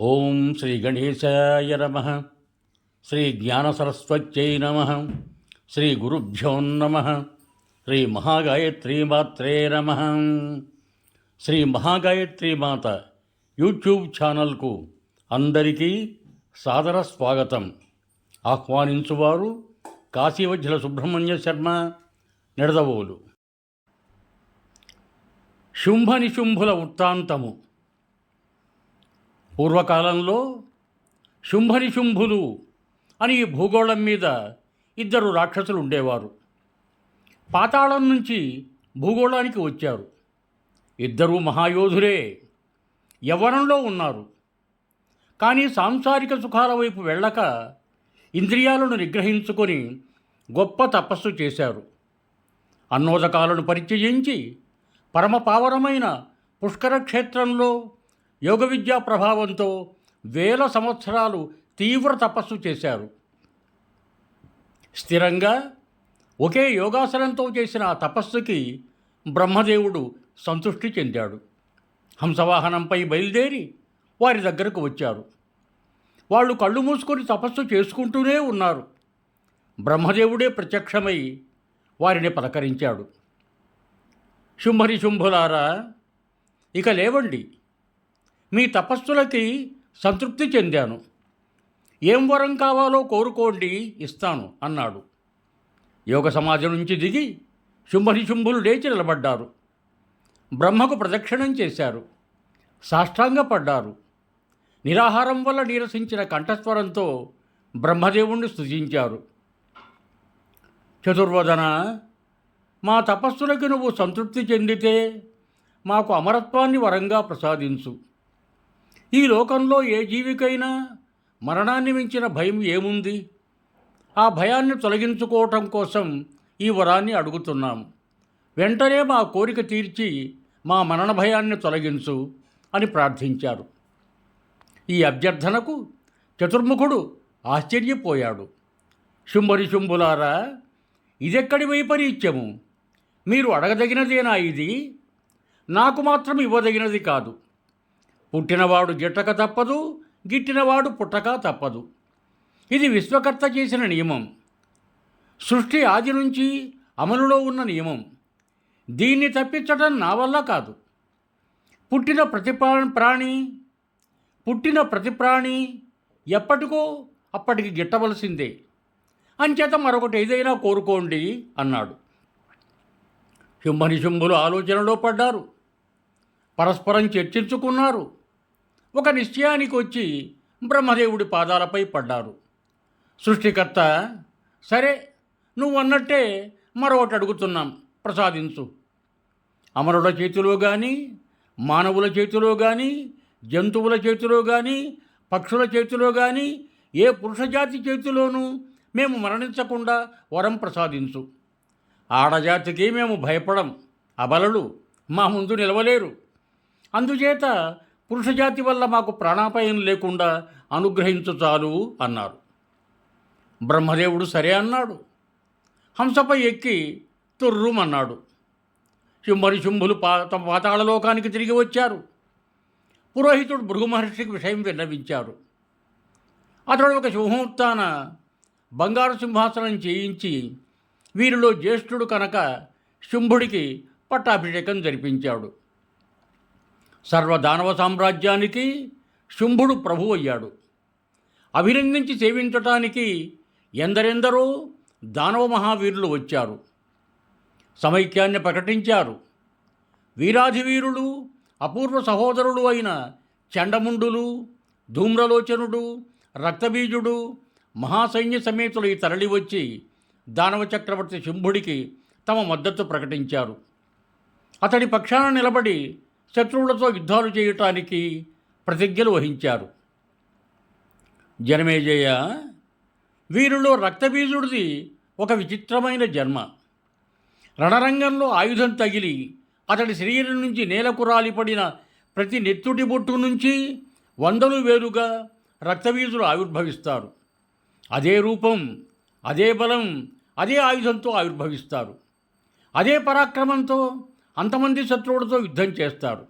ఓం శ్రీ గణేశాయ నమ. శ్రీ జ్ఞానసరస్వత్యై నమ. శ్రీ గురుభ్యో నమ. శ్రీ మహాగాయత్రీమాత్రే నమ. శ్రీ మహాగాయత్రి మాత యూట్యూబ్ ఛానల్కు అందరికీ సాదర స్వాగతం. ఆహ్వానించువారు కాశీవజ్జల సుబ్రహ్మణ్య శర్మ నిడదవోలు. శుంభ నిశుంభుల వృత్తాంతము. పూర్వకాలంలో శుంభనిశుంభులు అని ఈ భూగోళం మీద ఇద్దరు రాక్షసులు ఉండేవారు. పాతాళం నుంచి భూగోళానికి వచ్చారు. ఇద్దరూ మహాయోధులే. యవ్వనంలో ఉన్నారు. కానీ సాంసారిక సుఖాల వైపు వెళ్ళక ఇంద్రియాలను నిగ్రహించుకొని గొప్ప తపస్సు చేశారు. అన్నోదకాలను పరిచయించి పరమపావరమైన పుష్కర క్షేత్రంలో యోగ విద్యా ప్రభావంతో వేల సంవత్సరాలు తీవ్ర తపస్సు చేశారు. స్థిరంగా ఒకే యోగాసనంతో చేసిన ఆ తపస్సుకి బ్రహ్మదేవుడు సంతృష్టి చెందాడు. హంసవాహనంపై బయలుదేరి వారి దగ్గరకు వచ్చారు. వాళ్ళు కళ్ళు మూసుకొని తపస్సు చేసుకుంటూనే ఉన్నారు. బ్రహ్మదేవుడే ప్రత్యక్షమై వారిని పలకరించాడు. శుంభరి శుంభులారా ఇక లేవండి. మీ తపస్సులకి సంతృప్తి చెందాను. ఏం వరం కావాలో కోరుకోండి ఇస్తాను అన్నాడు. యోగ సమాజం నుంచి దిగి శుంభనిశుంభులు లేచి నిలబడ్డారు. బ్రహ్మకు ప్రదక్షిణం చేశారు. సాష్టాంగపడ్డారు. నిరాహారం వల్ల నీరసించిన కంఠస్వరంతో బ్రహ్మదేవుణ్ణి స్తుతించారు. చతుర్వదన మా తపస్సులకి నువ్వు సంతృప్తి చెందితే మాకు అమరత్వాన్ని వరంగా ప్రసాదించు. ఈ లోకంలో ఏ జీవికైనా మరణాన్ని మించిన భయం ఏముంది? ఆ భయాన్ని తొలగించుకోవటం కోసం ఈ వరాన్ని అడుగుతున్నాం వెంటనే మా కోరిక తీర్చి మా మరణ భయాన్ని తొలగించు అని ప్రార్థించారు. ఈ అభ్యర్థనకు చతుర్ముఖుడు ఆశ్చర్యపోయాడు. శుంభరి శుంభులారా ఇదెక్కడి వైపరీత్యము? మీరు అడగదగినదేనా ఇది? నాకు మాత్రం ఇవ్వదగినది కాదు. పుట్టినవాడు గిట్టక తప్పదు గిట్టినవాడు పుట్టక తప్పదు. ఇది విశ్వకర్త చేసిన నియమం. సృష్టి ఆది నుంచి అమలులో ఉన్న నియమం. దీన్ని తప్పించడం నా వల్ల కాదు. పుట్టిన ప్రతి ప్రాణి పుట్టిన ప్రతి ప్రాణి ఎప్పటికో అప్పటికి గిట్టవలసిందే. అంచేత మరొకటి ఏదైనా కోరుకోండి అన్నాడు. శుంభని శుంభులు ఆలోచనలో పడ్డారు. పరస్పరం చర్చించుకున్నారు. ఒక నిశ్చయానికి వచ్చి బ్రహ్మదేవుడి పాదాలపై పడ్డారు. సృష్టికర్త సరే నువ్వు అన్నట్టే మరొకటి అడుగుతున్నాం ప్రసాదించు. అమరుల చేతిలో కానీ మానవుల చేతిలో కానీ జంతువుల చేతిలో కానీ పక్షుల చేతిలో కానీ ఏ పురుషజాతి చేతిలోనూ మేము మరణించకుండా వరం ప్రసాదించు. ఆడజాతికి మేము భయపడం అబలలు మా ముందు నిలవలేరు. అందుచేత పురుషజాతి వల్ల మాకు ప్రాణాపాయం లేకుండా అనుగ్రహించు చాలు అన్నారు. బ్రహ్మదేవుడు సరే అన్నాడు. హంసపై ఎక్కి తుర్రుమన్నాడు. శుంభరి శుంభులు పా తమ పాతాళలోకానికి తిరిగి వచ్చారు. పురోహితుడు భృగుమహర్షికి విషయం విన్నవించారు. అతడు ఒక శుభముహూర్తాన బంగారు సింహాసనం చేయించి వీరిలో జ్యేష్ఠుడు కనుక శుంభుడికి పట్టాభిషేకం జరిపించాడు. సర్వదానవ సామ్రాజ్యానికి శుంభుడు ప్రభు అయ్యాడు. అభినందించి సేవించటానికి ఎందరెందరో దానవ మహావీరులు వచ్చారు. సమైక్యాన్ని ప్రకటించారు. వీరాధివీరులు అపూర్వ సహోదరులు అయిన చండముండులు ధూమ్రలోచనుడు రక్తబీజుడు మహాసైన్య సమేతులై తరలివచ్చి దానవ చక్రవర్తి శుంభుడికి తమ మద్దతు ప్రకటించారు. అతడి పక్షాన నిలబడి శత్రువులతో యుద్ధాలు చేయటానికి ప్రతిజ్ఞలు వహించారు. జనమేజయ వీరిలో రక్తబీజుడిది ఒక విచిత్రమైన జన్మ. రణరంగంలో ఆయుధం తగిలి అతడి శరీరం నుంచి నేలకు రాలిపడిన ప్రతి నెత్తుటి బొట్టు నుంచి వందలు వేలుగా రక్తబీజులు ఆవిర్భవిస్తారు. అదే రూపం అదే బలం అదే ఆయుధంతో ఆవిర్భవిస్తారు. అదే పరాక్రమంతో అంతమంది శత్రువులతో యుద్ధం చేస్తారు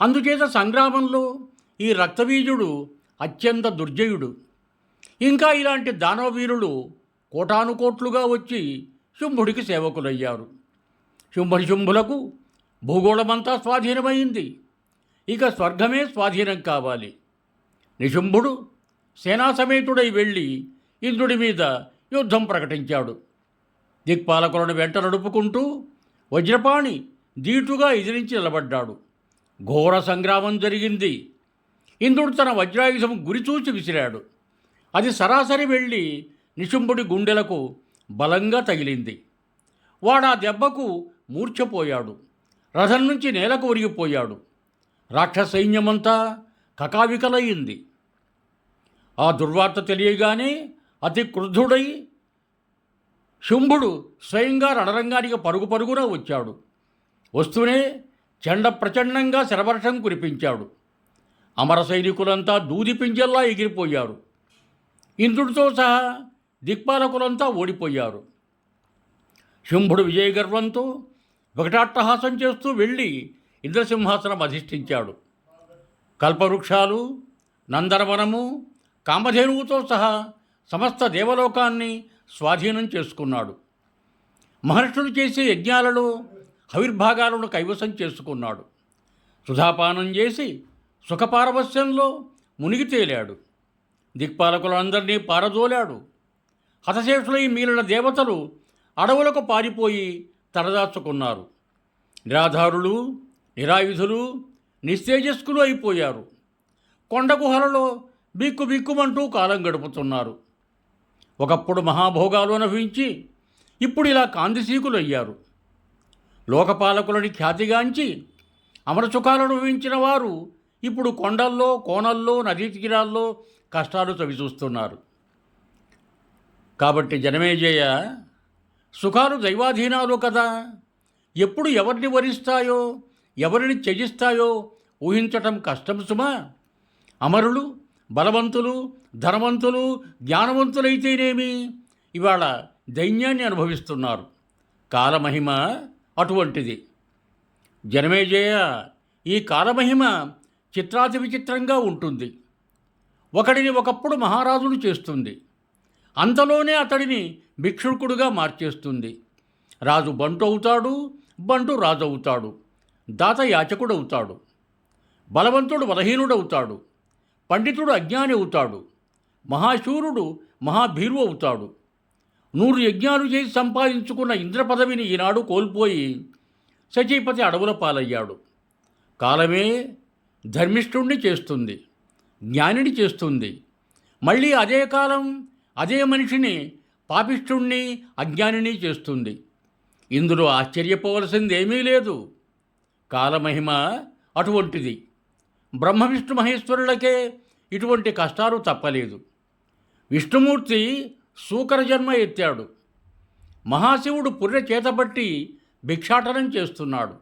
అందుచేత సంగ్రామంలో ఈ రక్తబీజుడు అత్యంత దుర్జయుడు. ఇంకా ఇలాంటి దానవీరులు కోటానుకోట్లుగా వచ్చి శుంభుడికి సేవకులయ్యారు. శుంభుడి శుంభులకు భూగోళమంతా స్వాధీనమైంది. ఇక స్వర్గమే స్వాధీనం కావాలి. నిశుంభుడు సేనాసమేతుడై వెళ్ళి ఇంద్రుడి మీద యుద్ధం ప్రకటించాడు. దిక్పాలకులను వెంట నడుపుకుంటూ వజ్రపాణి దీటుగా ఎదిరించి నిలబడ్డాడు. ఘోర సంగ్రామం జరిగింది. ఇంద్రుడు తన వజ్రాయుధం గురిచూచి విసిరాడు. అది సరాసరి వెళ్ళి నిశుంభుడి గుండెలకు బలంగా తగిలింది. వాడా దెబ్బకు మూర్ఛపోయాడు. రథం నుంచి నేలకు ఒరిగిపోయాడు. రాక్షస సైన్యమంతా కకావికలయ్యింది. ఆ దుర్వార్త తెలియగానే అతి క్రుద్ధుడై శుంభుడు స్వయంగా రణరంగానికి పరుగు పరుగున వచ్చాడు. వస్తూనే చెండ ప్రచండంగా శరవర్షం కురిపించాడు. అమర సైనికులంతా దూది పింజల్లా ఎగిరిపోయారు. ఇంద్రుడితో సహా దిక్పాలకులంతా ఓడిపోయారు. శంభుడు విజయగర్వంతో వికటాట్టహాసం చేస్తూ వెళ్ళి ఇంద్రసింహాసనం అధిష్ఠించాడు. కల్పవృక్షాలు నందనవనము కామధేనువుతో సహా సమస్త దేవలోకాన్ని స్వాధీనం చేసుకున్నాడు. మహర్షులు చేసే యజ్ఞాలలో హవిర్భాగాలను కైవసం చేసుకున్నాడు. సుధాపానం చేసి సుఖపారవస్యంలో మునిగి తేలాడు. దిక్పాలకులందరినీ పారదోలాడు. హతశేషులై మిగిలిన దేవతలు అడవులకు పారిపోయి తలదాచుకున్నారు. నిరాధారులు నిరాయుధులు నిస్తేజస్కులు అయిపోయారు. కొండ గుహలలో బిక్కు బిక్కుమంటూ కాలం గడుపుతున్నారు. ఒకప్పుడు మహాభోగాలు అనుభవించి ఇప్పుడు ఇలా కాందిసీకులు అయ్యారు లోకపాలకులని ఖ్యాతిగాంచి అమరసుఖాలను అనుభవించిన వారు ఇప్పుడు కొండల్లో కోనల్లో నదీ తీరాల్లో కష్టాలు చవిచూస్తున్నారు. కాబట్టి జనమేజయ సుఖాలు దైవాధీనాలు కదా. ఎప్పుడు ఎవరిని వరిస్తాయో ఎవరిని త్యజిస్తాయో ఊహించటం కష్టం సుమా. అమరులు బలవంతులు ధనవంతులు జ్ఞానవంతులైతేనేమి? ఇవాళ దైన్యాన్ని అనుభవిస్తున్నారు. కాలమహిమ అటువంటిది. జనమేజయ ఈ కాలమహిమ చిత్రాతి విచిత్రంగా ఉంటుంది. ఒకడిని ఒకప్పుడు మహారాజును చేస్తుంది. అంతలోనే అతడిని భిక్షుకుడుగా మార్చేస్తుంది. రాజు బంటు అవుతాడు బంటు రాజు అవుతాడు దాత యాచకుడవుతాడు బలవంతుడు బలహీనుడవుతాడు పండితుడు అజ్ఞాని అవుతాడు మహాశూరుడు మహాభీరు అవుతాడు. నూరు యజ్ఞాలు చేసి సంపాదించుకున్న ఇంద్ర పదవిని ఈనాడు కోల్పోయి సచీపతి అడవుల పాలయ్యాడు. కాలమే ధర్మిష్ఠుణ్ణి చేస్తుంది జ్ఞానిని చేస్తుంది. మళ్ళీ అదే కాలం అదే మనిషిని పాపిష్ఠుణ్ణి అజ్ఞానిని చేస్తుంది. ఇందులో ఆశ్చర్యపోవలసింది ఏమీ లేదు. కాలమహిమ అటువంటిది. బ్రహ్మ విష్ణు మహేశ్వరులకే ఇటువంటి కష్టాలు తప్పలేదు. విష్ణుమూర్తి సూకరజన్మ ఎత్తాడు. మహాశివుడు పుర్రె చేతబట్టి భిక్షాటనం చేస్తున్నాడు.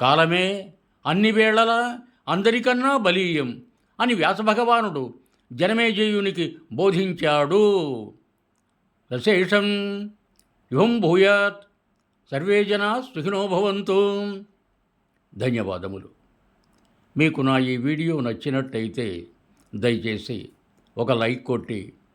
కాలమే అన్ని వేళలా అందరికన్నా బలీయం అని వ్యాసభగవానుడు జనమేజయునికి బోధించాడు. రశేషం యుహం భూయాత్. సర్వే జనా సుఖినో భవంతు. ధన్యవాదములు. మీకు నా ఈ వీడియో నచ్చినట్టయితే దయచేసి ఒక లైక్ కొట్టి